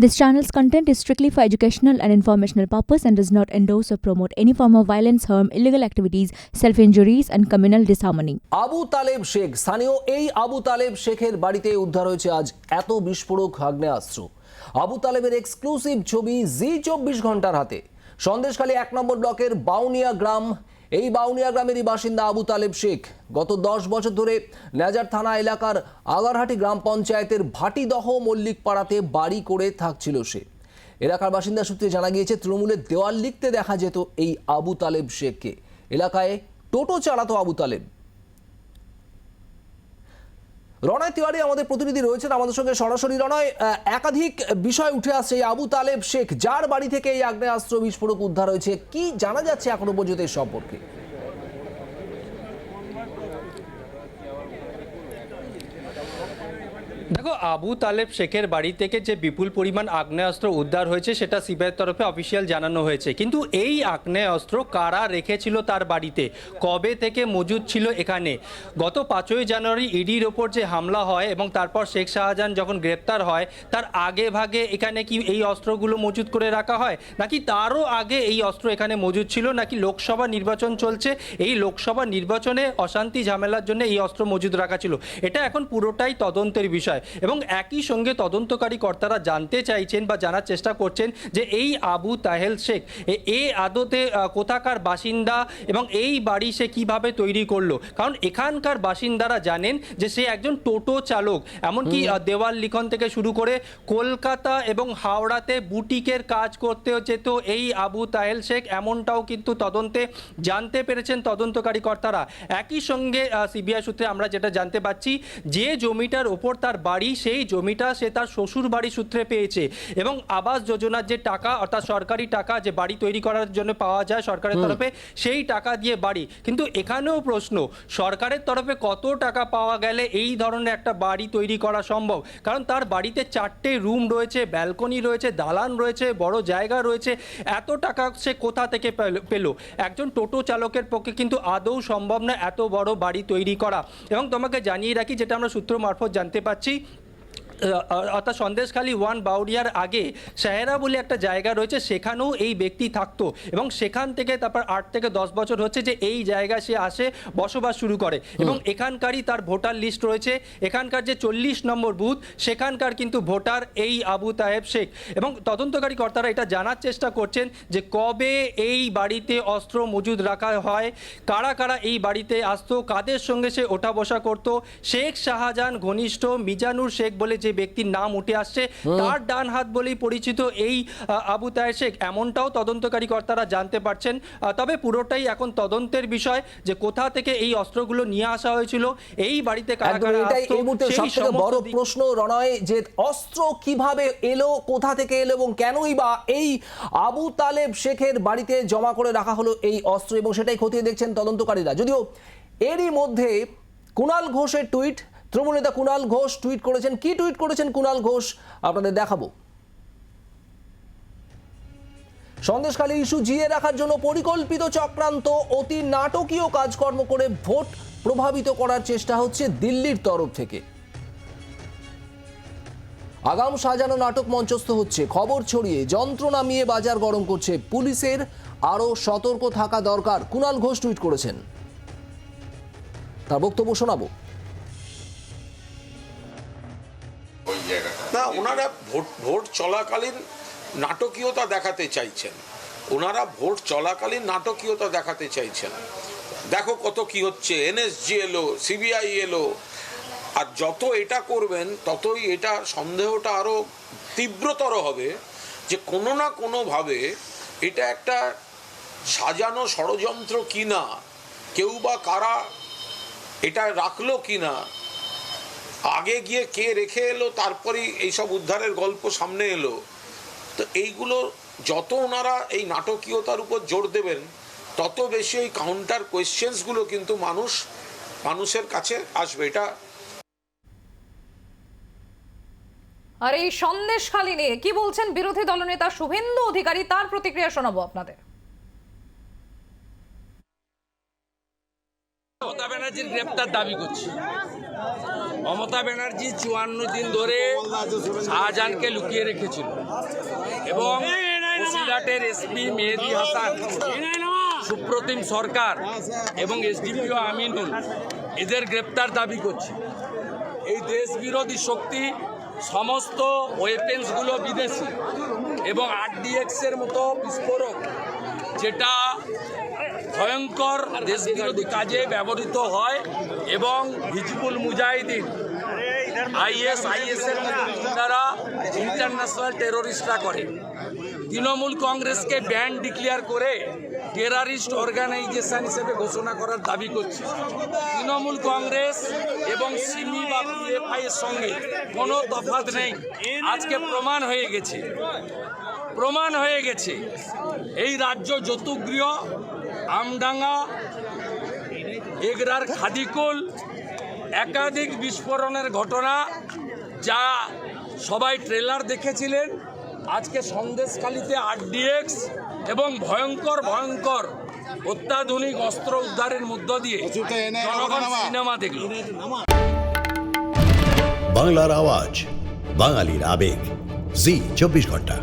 This channel's content is strictly for educational and informational purpose and does not endorse or promote any form of violence, harm, illegal activities, self-injuries and communal disharmony. Abu Taleb Sheikh স্থানীয় এই আবু তালেব শেখের বাড়িতে উদ্ধার হয়েছে আজ এত বিস্ফোরক আগ্নেয়াস্ত্র আবু তালেবের এক্সক্লুসিভ ছবি জি চব্বিশ ঘণ্টার হাতে সন্দেশখালী এক নম্বর ব্লকের বাউনিয়া গ্রাম এই বাউনিয়া গ্রামেরই বাসিন্দা আবু তালেব শেখ। গত দশ বছর ধরে নেজার থানা এলাকার আগারহাটি গ্রাম পঞ্চায়েতের ভাটিদহ মল্লিক পাড়াতে বাড়ি করে থাকছিল সে। এলাকার বাসিন্দা সূত্রে জানা গিয়েছে তৃণমূলের দেওয়াল লিখতে দেখা যেত এই আবু তালেব শেখকে। এলাকায় টোটো চালাতো আবু তালেব। রণয় তিওয়ারি আমাদের প্রতিনিধি রয়েছেন আমাদের সঙ্গে সরাসরি। রণয় একাধিক বিষয় উঠে আসছে এই আবু তালেব শেখ। যার বাড়ি থেকে এই আগ্নেয়াস্ত্র বিস্ফোরক উদ্ধার হয়েছে, কি জানা যাচ্ছে এখনও পর্যন্ত এই সম্পর্কে? দেখো, আবু তালেব শেখের বাড়ি থেকে যে বিপুল পরিমাণ আগ্নেয়াস্ত্র উদ্ধার হয়েছে, সেটা সিবিআইয়ের তরফে অফিসিয়াল জানানো হয়েছে। কিন্তু এই আগ্নেয়াস্ত্র কারা রেখেছিল তার বাড়িতে? কবে থেকে মজুদ ছিল এখানে? গত পাঁচই জানুয়ারি ইডির ওপর যে হামলা হয় এবং তারপর শেখ শাহজাহান যখন গ্রেপ্তার হয়, তার আগে ভাগে এখানে কি এই অস্ত্রগুলো মজুদ করে রাখা হয়? নাকি তারও আগে এই অস্ত্র এখানে মজুদ ছিল? নাকি লোকসভা নির্বাচন চলছে? এই লোকসভা নির্বাচনে অশান্তি ঝামেলার জন্য এই অস্ত্র মজুদ রাখা ছিল। এটা এখন পুরোটাই তদন্তের বিষয়। এবং একই সঙ্গে তদন্তকারী কর্তারা জানতে চাইছেন বা জানার চেষ্টা করছেন যে এই আবু তাহেল শেখ এ- আদতে কোথাকার বাসিন্দা এবং এই বাড়ি সে কীভাবে তৈরি করল? কারণ এখানকার বাসিন্দারা জানেন যে সে একজন টোটো চালক এমনকি দেওয়াল লিখন থেকে শুরু করে কলকাতা এবং হাওড়াতে বুটিকের কাজ করতে যেত এই আবু তাহেল শেখ এমনটাও কিন্তু তদন্তে জানতে পেরেছেন তদন্তকারী কর্তারা। একই সঙ্গে সিবিআই সূত্রে আমরা যেটা জানতে পাচ্ছি যে জমিটার ওপর তার বাড়ি সেই জমিটা সে তার শ্বশুর বাড়ি সূত্রে পেয়েছে। এবং আবাস যোজনার যে টাকা অর্থাৎ সরকারি টাকা যে বাড়ি তৈরি করার জন্য পাওয়া যায় সরকারের তরফে সেই টাকা দিয়ে বাড়ি। কিন্তু এখানেও প্রশ্ন সরকারের তরফে কত টাকা পাওয়া গেলে এই ধরনের একটা বাড়ি তৈরি করা সম্ভব? কারণ তার বাড়িতে চারটে রুম রয়েছে ব্যালকনি রয়েছে দালান রয়েছে বড় জায়গা রয়েছে। এত টাকা সে কোথা থেকে পেল- একজন টোটো চালকের পক্ষে কিন্তু আদৌ সম্ভব না এত বড় বাড়ি তৈরি করা। এবং তোমাকে জানিয়ে রাখি যেটা আমরা সূত্র মারফত জানতে পাচ্ছি অর্থাৎ সন্দেশখালী ওয়ান বাউরিয়ার আগে সাহেরা বলে একটা জায়গা রয়েছে সেখানেও এই ব্যক্তি থাকতো। এবং সেখান থেকে তারপর আট থেকে দশ বছর হচ্ছে যে এই জায়গায় সে আসে বসবাস শুরু করে। এবং এখানকারই তার ভোটার লিস্ট রয়েছে। এখানকার যে চল্লিশ নম্বর বুথ সেখানকার কিন্তু ভোটার এই আবু তাহেব শেখ। এবং তদন্তকারী কর্তারা এটা জানার চেষ্টা করছেন যে কবে এই বাড়িতে অস্ত্র মজুদ রাখা হয় কারা কারা এই বাড়িতে আসতো কাদের সঙ্গে সে ওঠা বসা করত। শেখ শাহজাহান ঘনিষ্ঠ মিজানুর শেখ বলে যে ব্যক্তির নাম উঠে আসছে তার ডান হাত বলেই পরিচিত এই আবু তাহের শেখ এমনটাও তদন্তকারী কর্তারা জানতে পারছেন। তবে পুরোটাই এখন তদন্তের বিষয় যে কোথা থেকে এই অস্ত্রগুলো নিয়ে আসা হয়েছিল এই বাড়িতে কারা কারা আসতো বড় প্রশ্ন রণয় যে অস্ত্র কীভাবে এলো কোথা থেকে এলো এবং কেনই বা এই আবু তালেব শেখের বাড়িতে জমা করে রাখা হলো এই অস্ত্র এবং সেটাই খতিয়ে দেখছেন তদন্তকারীরা। যদিও এরই মধ্যে কুণাল ঘোষের টুইট তৃণমূল নেতা কুণাল ঘোষ টুইট করেছেন। কি টুইট করেছেন কুণাল ঘোষ? আপনাদের দেখাবো। সন্দেশখালী ইস্যু জিয়ে রাখার জন্য পরিকল্পিত চক্রান্ত, অতি নাটকীয় কাজকর্ম করে ভোট প্রভাবিত করার চেষ্টা হচ্ছে দিল্লির তরফ থেকে। আগাম সাজানো নাটক মঞ্চস্থ হচ্ছে। খবর ছড়িয়ে যন্ত্র নামিয়ে বাজার গরম করছে পুলিশের। আরও সতর্ক থাকা দরকার, কুণাল ঘোষ টুইট করেছেন। তার বক্তব্য শোনাবো। না, ওনারা ভোট ভোট চলাকালীন নাটকীয়তা দেখাতে চাইছেন। ওনারা ভোট চলাকালীন নাটকীয়তা দেখাতে চাইছেন। দেখো কত কি হচ্ছে এনএসজি এলো সিবিআই এলো, আর যত এটা করবেন, ততই এটা সন্দেহটা আরও তীব্রতর হবে যে কোনো না কোনোভাবে এটা একটা সাজানো ষড়যন্ত্র কিনা, কেউ বা কারা এটা রাখল কিনা আগে গিয়ে কে রেখে এলো, তারপরেই এইসব উদ্ধারের গল্প সামনে এলো। তো এইগুলো যত ওনারা এই নাটকীয়তার উপর জোর দেবেন, তত বেশি ওই কাউন্টার কোয়েশ্চেন্সগুলো কিন্তু মানুষ, মানুষের কাছে আসবে। এটা আর এই সন্দেশখালী নিয়ে কি বলছেন বিরোধী দলনেতা শুভেন্দু অধিকারী, তার প্রতিক্রিয়া শোনাবো আপনাদের মমতা ব্যানার্জির গ্রেপ্তার দাবি করছি। মমতা ব্যানার্জি চুয়ান্ন দিন ধরে শাহজাহানকে লুকিয়ে রেখেছিল এবং বসিরহাটের এসপি মেহেদি হাসান, সুপ্রতিম সরকার এবং এসডিপিও আমিনুল এদের গ্রেপ্তার দাবি করছি। এই দেশ বিরোধী শক্তি সমস্ত ওয়েপেন্সগুলো বিদেশি এবং আরডিএক্সের মতো বিস্ফোরক যেটা ভয়ঙ্কর দেশবিরোধী কাজে ব্যবহৃত হয় এবং হিজবুল মুজাহিদিন, আইএস আইএস এর মতো দ্বারা ইন্টারন্যাশনাল টেরোরিস্টরা করে। তৃণমূল কংগ্রেসকে ব্যান ডিক্লেয়ার করে টেরারিস্ট অর্গানাইজেশন হিসেবে ঘোষণা করার দাবি করছে। তৃণমূল কংগ্রেস এবং সিমি বা পিএফআই এর সঙ্গে কোনো তফাৎ নেই। আজকে প্রমাণ হয়ে গেছে। প্রমাণ হয়ে গেছে। এই রাজ্য যতুগৃহ আমডাঙ্গা এগরার খাদিকুল একাধিক বিস্ফোরণের ঘটনা যা সবাই ট্রেলার দেখেছিলেন। আজকে সন্দেশখালিতে আরডিএক্স এবং ভয়ঙ্কর ভয়ঙ্কর অত্যাধুনিক অস্ত্র উদ্ধারের মধ্য দিয়ে জনগণ সিনেমা দেখল। বাংলার আওয়াজ বাঙালির আবেগ। জি চব্বিশ ঘণ্টা।